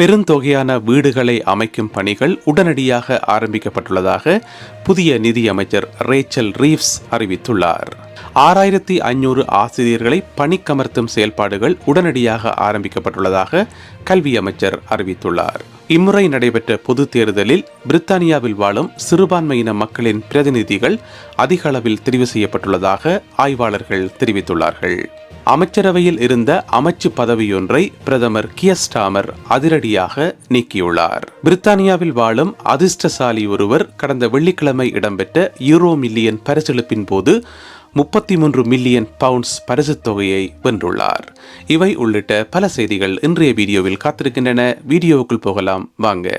பெருந்தொகையான வீடுகளை அமைக்கும் பணிகள் உடனடியாக ஆரம்பிக்கப்பட்டுள்ளதாக புதிய நிதியமைச்சர் ரேச்சல் ரீவ்ஸ் அறிவித்துள்ளார். ஆறாயிரத்தி ஐநூறு ஆசிரியர்களை பணிக்கமர்த்தும் செயல்பாடுகள் உடனடியாக ஆரம்பிக்கப்பட்டுள்ளதாக கல்வி அமைச்சர் அறிவித்துள்ளார். இம்முறை நடைபெற்ற பொது தேர்தலில் பிரித்தானியாவில் வாழும் சிறுபான்மையின மக்களின் பிரதிநிதிகள் அதிக அளவில் தெரிவு செய்யப்பட்டுள்ளதாக ஆய்வாளர்கள் தெரிவித்துள்ளார்கள். அமைச்சரவையில் இருந்த அமைச்சு பதவியொன்றை பிரதமர் கியஸ்டாமர் அதிரடியாக நீக்கியுள்ளார். பிரித்தானியாவில் வாழும் அதிர்ஷ்டசாலி ஒருவர் கடந்த வெள்ளிக்கிழமை இடம்பெற்ற யூரோ மில்லியன் பரிசளிப்பின் போது முப்பத்தி மூன்று மில்லியன் பவுண்ட்ஸ் பரிசுத் தொகையை வென்றுள்ளார். இவை உள்ளிட்ட பல செய்திகள் இன்றைய வீடியோவில் காத்திருக்கின்றன. வீடியோவுக்குள் போகலாம். வாங்க.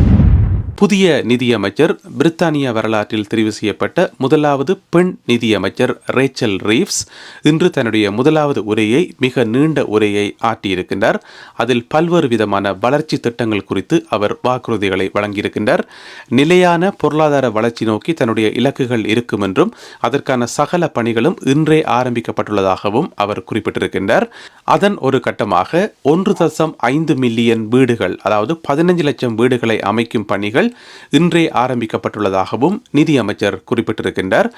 புதிய நிதியமைச்சர் பிரித்தானிய வரலாற்றில் தெரிவு செய்யப்பட்ட முதலாவது பெண் நிதியமைச்சர் ரேச்சல் ரீவ்ஸ் இன்று தன்னுடைய முதலாவது உரையை மிக நீண்ட உரையை ஆற்றியிருக்கின்றார். அதில் பல்வேறு விதமான வளர்ச்சி திட்டங்கள் குறித்து அவர் வாக்குறுதிகளை வழங்கியிருக்கின்றார். நிலையான பொருளாதார வளர்ச்சி நோக்கி தன்னுடைய இலக்குகள் இருக்கும் என்றும் அதற்கான சகல பணிகளும் இன்றே ஆரம்பிக்கப்பட்டுள்ளதாகவும் அவர் குறிப்பிட்டிருக்கின்றார். அதன் ஒரு கட்டமாக ஒன்று தசம் ஐந்து மில்லியன் வீடுகள் அதாவது பதினஞ்சு லட்சம் வீடுகளை அமைக்கும் பணிகள் இன்றே ஆரம்பிக்கப்பட்டுள்ளதாகவும் நிதியமைச்சர் குறிப்பிட்டிருக்கின்றார்.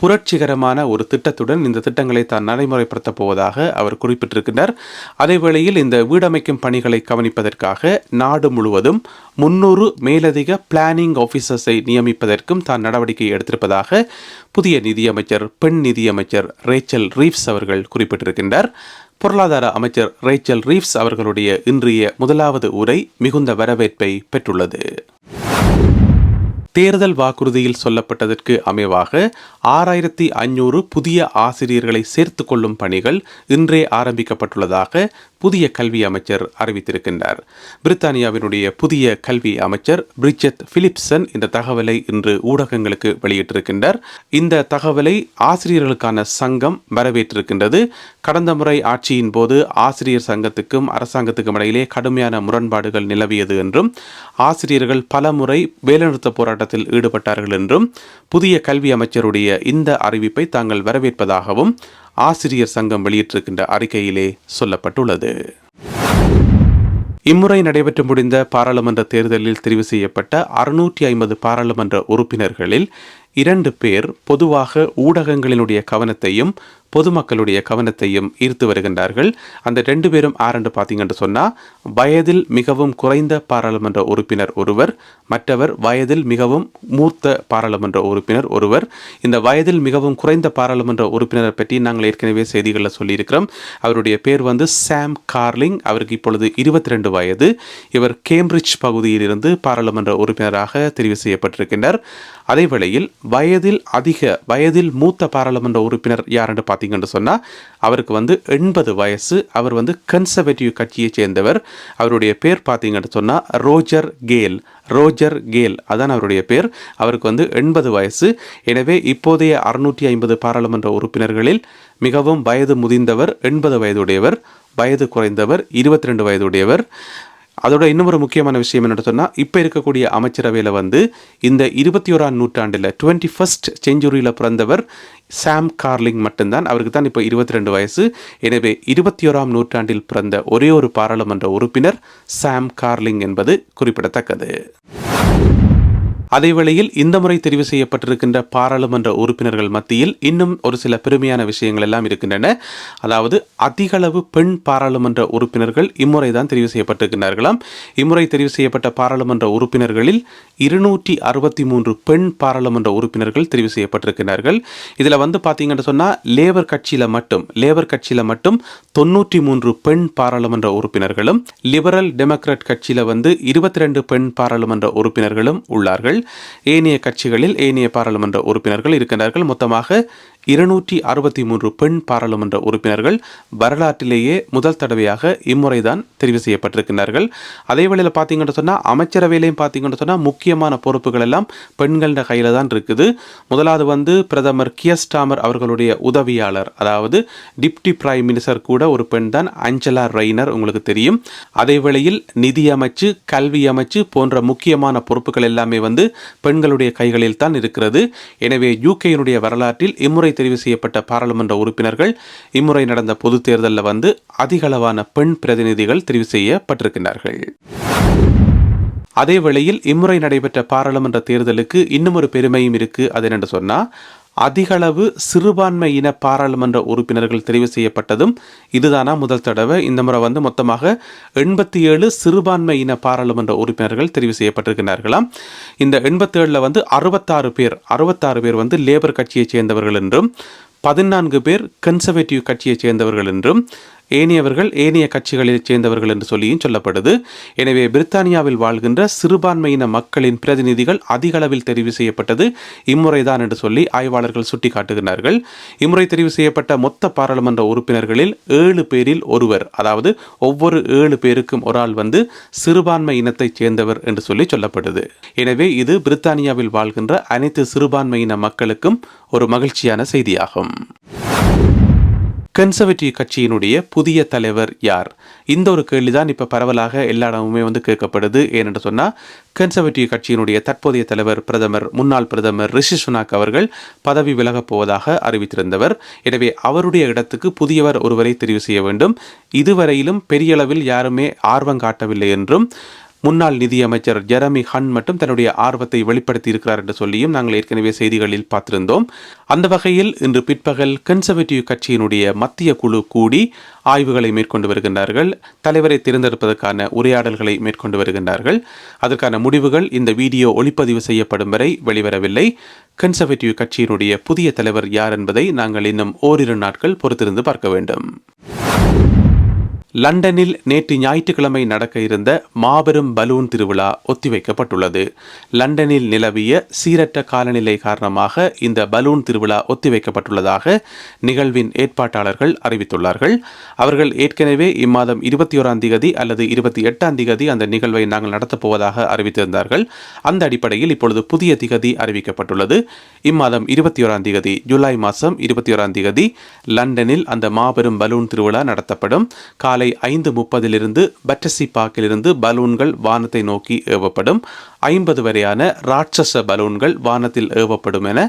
புரட்சிகரமான ஒரு திட்டத்துடன் இந்த திட்டங்களை தான் நடைமுறைப்படுத்தப் போவதாக அவர் குறிப்பிட்டிருக்கின்றார். அதேவேளையில் இந்த வீடமைக்கும் பணிகளை கவனிப்பதற்காக நாடு முழுவதும் முன்னூறு மேலதிக பிளானிங் ஆஃபீஸர்ஸை நியமிப்பதற்கும் தான் நடவடிக்கை எடுத்திருப்பதாக புதிய நிதியமைச்சர் பெண் நிதியமைச்சர் ரேச்சல் ரீவ்ஸ் அவர்கள் குறிப்பிட்டிருக்கின்றார். பொருளாதார அமைச்சர் ரேச்சல் ரீவ்ஸ் அவர்களுடைய இன்றைய முதலாவது உரை மிகுந்த வரவேற்பை பெற்றுள்ளது. தேர்தல் வாக்குறுதியில் சொல்லப்பட்டதற்கு அமைவாக ஆறாயிரத்தி ஐநூறு புதிய ஆசிரியர்களை சேர்த்து கொள்ளும் பணிகள் இன்றே ஆரம்பிக்கப்பட்டுள்ளதாக புதிய கல்வி அமைச்சர் அறிவித்திருக்கின்றார். பிரித்தானியாவினுடைய புதிய கல்வி அமைச்சர் பிரிச்சத் பிலிப்சன் இந்த தகவலை இன்று ஊடகங்களுக்கு வெளியிட்டிருக்கின்றார். இந்த தகவலை ஆசிரியர்களுக்கான சங்கம் வரவேற்றிருக்கின்றது. கடந்த முறை ஆட்சியின் போது ஆசிரியர் சங்கத்துக்கும் அரசாங்கத்துக்கும் இடையிலே கடுமையான முரண்பாடுகள் நிலவியது என்றும் ஆசிரியர்கள் பல முறை வேலைநிறுத்த போராட்டத்தில் ஈடுபட்டார்கள் என்றும் புதிய கல்வி அமைச்சருடைய இந்த அறிவிப்பை தாங்கள் வரவேற்பதாகவும் ஆசிரியர் சங்கம் வெளியிட்டிருக்கின்ற அறிக்கையிலே சொல்லப்பட்டுள்ளது. இம்முறை நடைபெற்று முடிந்த பாராளுமன்ற தேர்தலில் தெரிவு செய்யப்பட்ட அறுநூற்றி ஐம்பது பாராளுமன்ற உறுப்பினர்களில் இரண்டு பேர் பொதுவாக ஊடகங்களினுடைய கவனத்தையும் பொதுமக்களுடைய கவனத்தையும் ஈர்த்து வருகின்றார்கள். அந்த ரெண்டு பேரும் ஆரண்டு பார்த்தீங்கன்னு சொன்னால் வயதில் மிகவும் குறைந்த பாராளுமன்ற உறுப்பினர் ஒருவர் மற்றவர் வயதில் மிகவும் மூத்த பாராளுமன்ற உறுப்பினர் ஒருவர். இந்த வயதில் மிகவும் குறைந்த பாராளுமன்ற உறுப்பினரை பற்றி நாங்கள் ஏற்கனவே செய்திகளில் சொல்லியிருக்கிறோம். அவருடைய பேர் வந்து சாம் கார்லிங். அவருக்கு இப்பொழுது இருபத்தி ரெண்டு வயது. இவர் கேம்பிரிட்ஜ் பகுதியில் இருந்து பாராளுமன்ற உறுப்பினராக தெரிவு செய்யப்பட்டிருக்கின்றார். அதேவேளையில் வயதில் அதிக வயதில் மூத்த பாராளுமன்ற உறுப்பினர் யாருன்னு பார்த்தீங்கன்னு சொன்னால் அவருக்கு வந்து எண்பது வயசு. அவர் வந்து கன்சர்வேட்டிவ் கட்சியைச் சேர்ந்தவர். அவருடைய பேர் பார்த்தீங்கன்னு சொன்னால் ரோஜர் கேல். ரோஜர் கேல். அதான் அவருடைய பேர். அவருக்கு வந்து எண்பது வயசு. எனவே இப்போதைய அறுநூற்றி ஐம்பது பாராளுமன்ற உறுப்பினர்களில் மிகவும் வயது முதிர்ந்தவர் எண்பது வயதுடையவர் வயது குறைந்தவர் இருபத்தி ரெண்டு வயதுடையவர். அதோட இன்னும் ஒரு முக்கியமான விஷயம் என்னென்னு சொன்னால் இப்போ இருக்கக்கூடிய அமைச்சரவையில் வந்து இந்த இருபத்தி ஓராம் நூற்றாண்டில் டுவெண்ட்டி ஃபஸ்ட் செஞ்சுரியில் பிறந்தவர் சாம் கார்லிங் மட்டும்தான். அவருக்கு தான் இப்போ இருபத்தி ரெண்டு வயசு. எனவே இருபத்தி ஓராம் நூற்றாண்டில் பிறந்த ஒரே ஒரு பாராளுமன்ற உறுப்பினர் சாம் கார்லிங் என்பது குறிப்பிடத்தக்கது. அதேவேளையில் இந்த முறை தெரிவு செய்யப்பட்டிருக்கின்ற பாராளுமன்ற உறுப்பினர்கள் மத்தியில் இன்னும் ஒரு சில பெருமையான விஷயங்கள் எல்லாம் இருக்கின்றன. அதாவது அதிகளவு பெண் பாராளுமன்ற உறுப்பினர்கள் இம்முறை தான் தெரிவு செய்யப்பட்டிருக்கிறார்களாம் இம்முறை தெரிவு செய்யப்பட்ட பாராளுமன்ற உறுப்பினர்களில் இருநூற்றி அறுபத்தி மூன்று பெண் பாராளுமன்ற உறுப்பினர்கள் தெரிவு செய்யப்பட்டிருக்கிறார்கள் இதில் வந்து பார்த்தீங்கன்னு சொன்னால் லேபர் கட்சியில் மட்டும் லேபர் கட்சியில் மட்டும் தொண்ணூற்றி மூன்று பெண் பாராளுமன்ற உறுப்பினர்களும் லிபரல் டெமோக்ராட் கட்சியில் வந்து இருபத்தி ரெண்டு பெண் பாராளுமன்ற உறுப்பினர்களும் உள்ளார்கள். ஏனைய கட்சிகளில் ஏனைய பாராளுமன்ற உறுப்பினர்கள் இருக்கின்றார்கள். மொத்தமாக இருநூற்றி அறுபத்தி மூன்று பெண் பாராளுமன்ற உறுப்பினர்கள் வரலாற்றிலேயே முதல் தடவையாக இம்முறைதான் தெரிவு செய்யப்பட்டிருக்கிறார்கள். அதே வேளையில் பார்த்தீங்கன்னு சொன்னால் அமைச்சரவையிலையும் பார்த்தீங்கன்னு சொன்னால் முக்கியமான பொறுப்புகள் எல்லாம் பெண்கள கையில் தான் இருக்குது. முதலாவது வந்து பிரதமர் கியஸ்டாமர் அவர்களுடைய உதவியாளர் அதாவது டிப்டி பிரைம் மினிஸ்டர் கூட ஒரு பெண் தான் அஞ்சலா ரெய்னர் உங்களுக்கு தெரியும். அதே வேளையில் நிதி அமைச்சு கல்வி அமைச்சு போன்ற முக்கியமான பொறுப்புகள் எல்லாமே வந்து பெண்களுடைய கைகளில் தான் இருக்கிறது. எனவே யூகேயினுடைய வரலாற்றில் இம்முறை தெரிவு செய்யப்பட்ட பாராளுமன்ற உறுப்பினர்கள் இம்முறை நடந்த பொது தேர்தலில் வந்து அதிகளவான பெண் பிரதிநிதிகள் தெரிவு செய்யப்பட்டிருக்கிறார்கள் அதே வேளையில் இம்முறை நடைபெற்ற பாராளுமன்ற தேர்தலுக்கு இன்னும் ஒரு பெருமையும் இருக்கு. அது என்னென்று சொன்னா அதிகளவு சிறுபான்மை இன பாராளுமன்ற உறுப்பினர்கள் தெரிவு செய்யப்பட்டதும் இதுதானா முதல் தடவை. இந்த முறை வந்து மொத்தமாக எண்பத்தி ஏழு சிறுபான்மை இன பாராளுமன்ற உறுப்பினர்கள் தெரிவு செய்யப்பட்டிருக்கிறார்களாம். இந்த எண்பத்தேழில் வந்து அறுபத்தாறு பேர் அறுபத்தாறு பேர் வந்து லேபர் கட்சியைச் சேர்ந்தவர்கள் என்றும் பதினான்கு பேர் கன்சர்வேட்டிவ் கட்சியைச் சேர்ந்தவர்கள் என்றும் ஏனையவர்கள் ஏனைய கட்சிகளைச் சேர்ந்தவர்கள் என்று சொல்லியும் சொல்லப்படுது. எனவே பிரித்தானியாவில் வாழ்கின்ற சிறுபான்மையின மக்களின் பிரதிநிதிகள் அதிக அளவில் தெரிவு செய்யப்பட்டது. இம்முறைதான் என்று சொல்லி ஆய்வாளர்கள் சுட்டிக்காட்டுகிறார்கள் இம்முறை தெரிவு செய்யப்பட்ட மொத்த பாராளுமன்ற உறுப்பினர்களில் ஏழு பேரில் ஒருவர் அதாவது ஒவ்வொரு ஏழு பேருக்கும் ஒரு ஆள் வந்து சிறுபான்மை இனத்தைச் சேர்ந்தவர் என்று சொல்லி சொல்லப்படுது. எனவே இது பிரித்தானியாவில் வாழ்கின்ற அனைத்து சிறுபான்மையின மக்களுக்கும் ஒரு மகிழ்ச்சியான செய்தியாகும். கன்சர்வேட்டிவ் கட்சியினுடைய புதிய தலைவர் யார்? இந்த ஒரு கேள்விதான் இப்போ பரவலாக எல்லா இடமுமே வந்து கேட்கப்படுது. ஏனென்று சொன்னால் கன்சர்வேட்டிவ் கட்சியினுடைய தற்போதைய தலைவர் பிரதமர் முன்னாள் பிரதமர் ரிஷி சுனாக் அவர்கள் பதவி விலகப் போவதாக அறிவித்திருந்தவர். எனவே அவருடைய இடத்துக்கு புதியவர் ஒருவரை தெரிவு செய்ய வேண்டும். இதுவரையிலும் பெரிய அளவில் யாருமே ஆர்வம் காட்டவில்லை என்றும் முன்னாள் நிதியமைச்சர் ஜெரமி ஹன் மட்டும் தன்னுடைய ஆர்வத்தை வெளிப்படுத்தி இருக்கிறார் என்று சொல்லியும் நாங்கள் ஏற்கனவே செய்திகளில் பார்த்திருந்தோம். அந்த வகையில் இன்று பிற்பகல் கன்சர்வேட்டிவ் கட்சியினுடைய மத்திய குழு கூடி ஆய்வுகளை மேற்கொண்டு வருகின்றார்கள். தலைவரை தேர்ந்தெடுப்பதற்கான உரையாடல்களை மேற்கொண்டு வருகின்றார்கள். அதற்கான முடிவுகள் இந்த வீடியோ ஒளிப்பதிவு செய்யப்படும் வரை வெளிவரவில்லை. கன்சர்வேட்டிவ் கட்சியினுடைய புதிய தலைவர் யார் என்பதை நாங்கள் இன்னும் ஓரிரு நாட்கள் பொறுத்திருந்து பார்க்க வேண்டும். லண்டனில் நேற்று ஞாயிற்றுக்கிழமை நடக்க இருந்த மாபெரும் பலூன் திருவிழா ஒத்திவைக்கப்பட்டுள்ளது. லண்டனில் நிலவிய சீரற்ற காலநிலை காரணமாக இந்த பலூன் திருவிழா ஒத்திவைக்கப்பட்டுள்ளதாக நிகழ்வின் ஏற்பாட்டாளர்கள் அறிவித்துள்ளார்கள். அவர்கள் ஏற்கனவே இம்மாதம் இருபத்தி ஓராம் திகதி அல்லது இருபத்தி எட்டாம் திகதி அந்த நிகழ்வை நாங்கள் நடத்தப் போவதாக அறிவித்திருந்தார்கள். அந்த அடிப்படையில் இப்பொழுது புதிய திகதி அறிவிக்கப்பட்டுள்ளது. இம்மாதம் இருபத்தி ஓராம் திகதி ஜூலை மாதம் இருபத்தி ஓராம் தேதி லண்டனில் அந்த மாபெரும் பலூன் திருவிழா நடத்தப்படும். காலை ஐந்து முப்பதிலிருந்து பட்டசி பார்க்கிலிருந்து பலூன்கள் வானத்தை நோக்கி ஏவப்படும். ஐம்பது வரையான ராட்சச பலூன்கள் வானத்தில் ஏவப்படும் என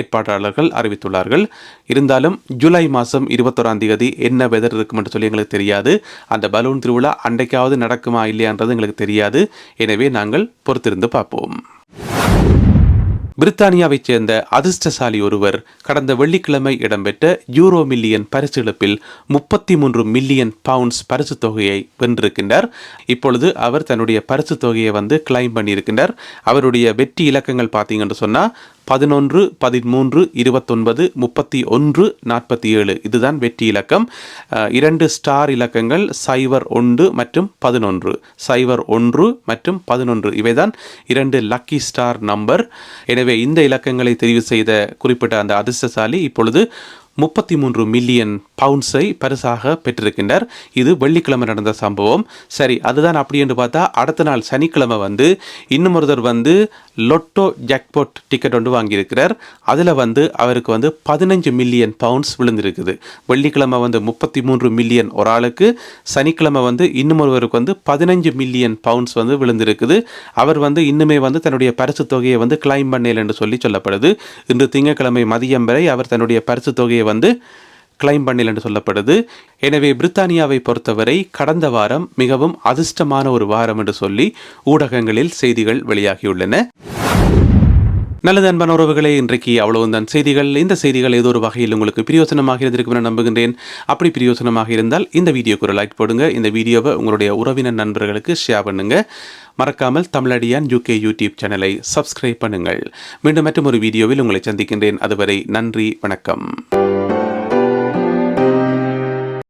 ஏற்பாட்டாளர்கள் அறிவித்துள்ளார்கள். இருந்தாலும் ஜூலை மாதம் இருபத்தோராம் தேதி என்ன வெதர் இருக்கும் என்று சொல்லி எங்களுக்கு தெரியாது. அந்த பலூன் திருவிழா அன்றைக்காவது நடக்குமா இல்லையான்றது எங்களுக்கு தெரியாது. எனவே நாங்கள் பொறுத்திருந்து பார்ப்போம். பிரித்தானியாவைச் சேர்ந்த அதிர்ஷ்டசாலி ஒருவர் கடந்த வெள்ளிக்கிழமை இடம்பெற்ற யூரோ மில்லியன் பரிசு இழப்பில் முப்பத்தி மூன்று மில்லியன் பவுண்ட்ஸ் பரிசு தொகையை வென்றிருக்கின்றார். இப்பொழுது அவர் தன்னுடைய பரிசு தொகையை வந்து கிளைம் பண்ணியிருக்கின்றார். அவருடைய வெற்றி இலக்கங்கள் பார்த்தீங்கன்னு சொன்னால் பதினொன்று பதிமூன்று இருபத்தொன்பது முப்பத்தி ஒன்று நாற்பத்தி ஏழு. இதுதான் வெற்றி இலக்கம். இரண்டு ஸ்டார் இலக்கங்கள் சைவர் ஒன்று மற்றும் பதினொன்று. சைவர் ஒன்று மற்றும் பதினொன்று. இவைதான் இரண்டு லக்கி ஸ்டார் நம்பர். எனவே இந்த இலக்கங்களை தெரிவு செய்த குறிப்பிட்ட அந்த அதிர்ஷ்டசாலி இப்பொழுது முப்பத்தி மூன்று மில்லியன் பவுண்ட்ஸை பரிசாக பெற்றிருக்கின்றார். இது வெள்ளிக்கிழமை நடந்த சம்பவம். சரி அதுதான் அப்படி என்று பார்த்தா அடுத்த நாள் சனிக்கிழமை வந்து இன்னும் ஒருத்தர் வந்து லொட்டோ ஜாக்பாட் டிக்கெட் ஒன்று வாங்கியிருக்கிறார். அதில் வந்து அவருக்கு வந்து பதினஞ்சு மில்லியன் பவுண்ட்ஸ் விழுந்திருக்குது. வெள்ளிக்கிழமை வந்து முப்பத்தி மூன்று மில்லியன் ஒரு ஆளுக்கு சனிக்கிழமை வந்து இன்னும் ஒருவருக்கு வந்து பதினஞ்சு மில்லியன் பவுண்ட்ஸ் வந்து விழுந்திருக்குது. அவர் வந்து இன்னுமே வந்து தன்னுடைய பரிசு தொகையை வந்து கிளைம் பண்ணல என்று சொல்லி சொல்லப்படுது. இன்று திங்கட்கிழமை மதியம் வரை அவர் தன்னுடைய பரிசு தொகையை வந்து கிளைம் பண்ணில் என்று சொல்லப்படுது. எனவே பிரித்தானியாவை பொறுத்தவரை கடந்த வாரம் மிகவும் அதிர்ஷ்டமான ஒரு வாரம் என்று சொல்லி ஊடகங்களில் செய்திகள் வெளியாகியுள்ளன. நல்லது அன்பான உறவுகளே இன்றைக்கு அவ்வளவுதான். செய்திகள் இந்த செய்திகள் ஏதோ ஒரு வகையில் உங்களுக்கு பிரியோசனமாக இருந்திருக்கும் என நம்புகின்றேன். அப்படி பிரியோசனமாக இருந்தால் இந்த வீடியோக்கு ஒரு லைக் போடுங்க. இந்த வீடியோவை உங்களுடைய உறவினர் நண்பர்களுக்கு ஷேர் பண்ணுங்க. மறக்காமல் தமிழடியான் யூகே யூடியூப் சேனலை சப்ஸ்கிரைப் பண்ணுங்கள். மீண்டும் மற்றும் ஒரு வீடியோவில் உங்களை சந்திக்கின்றேன். அதுவரை நன்றி வணக்கம்.